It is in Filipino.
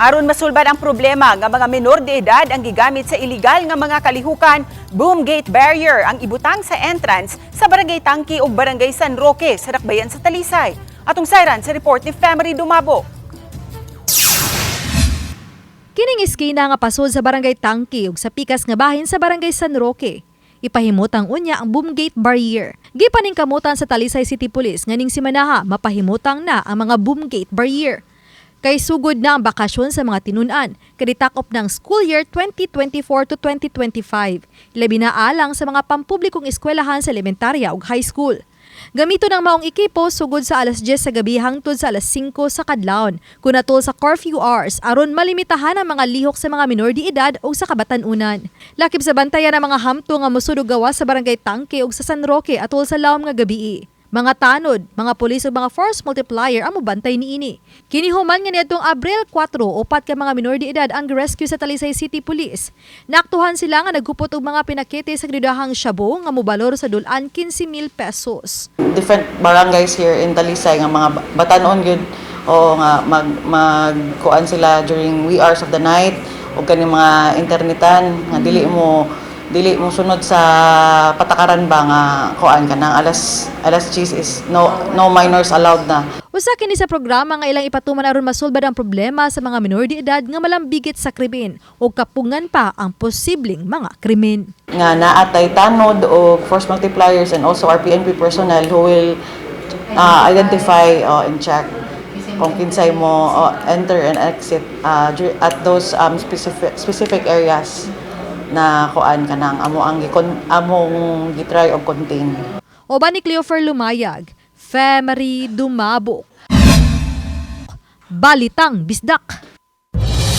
Aron masulbad ang problema nga mga menor de edad ang gigamit sa iligal nga mga kalihukan, boom gate barrier ang ibutang sa entrance sa Barangay Tangki ug Barangay San Roque sa Dakbayan sa Talisay. Atong sayran sa report ni Femery Dumabo. Kining iskina nga pasod sa barangay Tangki ug sa pikas nga bahin sa barangay San Roque. Ipahimutang unya ang boom gate barrier. Gipaning kamutan sa Talisay City Police nganing simanaha mapahimutang na ang mga boom gate barrier. Kay sugod na ang bakasyon sa mga tinunan, kaditakop ng school year 2024 to 2025. Labi na alang sa mga pampublikong eskwelahan sa elementarya ug high school. Gamito ng maong ekipo sugod sa alas 10 sa gabi hangtod sa alas 5 sa kadlawon, kunatul sa curfew hours aron malimitahan ang mga lihok sa mga minor de edad o sa kabatanunan. Lakip sa bantayan ang mga hamto nga musudog gawa sa barangay Tangke ug sa San Roque atol sa lawom nga gabi. Mga tanod, mga pulis ug mga force multiplier ang mobantay niini. Kini human nga niadtong Abril 4, upat ka mga minor de edad ang rescue sa Talisay City Police. Naaktuhan sila nga nagkupot og mga pinakete sa gridahang shabu nga mobalor sa dulan 15,000 pesos. different barangays here in Talisay nga mga ba- batanon gyud o nga mag magkuan sila during wee hours of the night o kani mga internetan nga dili mo dili mo sunod sa patakaran ba nga kuan ka nang alas alas 10 is no no minors allowed na Usa kini sa programa nga ilang ipatuman aron masulbad ang problema sa mga minor de edad nga malambigit sa krimen o kapungan pa ang posibleng mga krimen. nga naatay tanod o force multipliers and also our PNP personnel who will uh, identify uh, and check kung kinsay mo uh, enter and exit uh, at those um, specific specific areas na kuan kanang amo ang among gitry og contain. O ba ni Cleofer Lumayag, Femery Dumabo. Balitang Bisdak.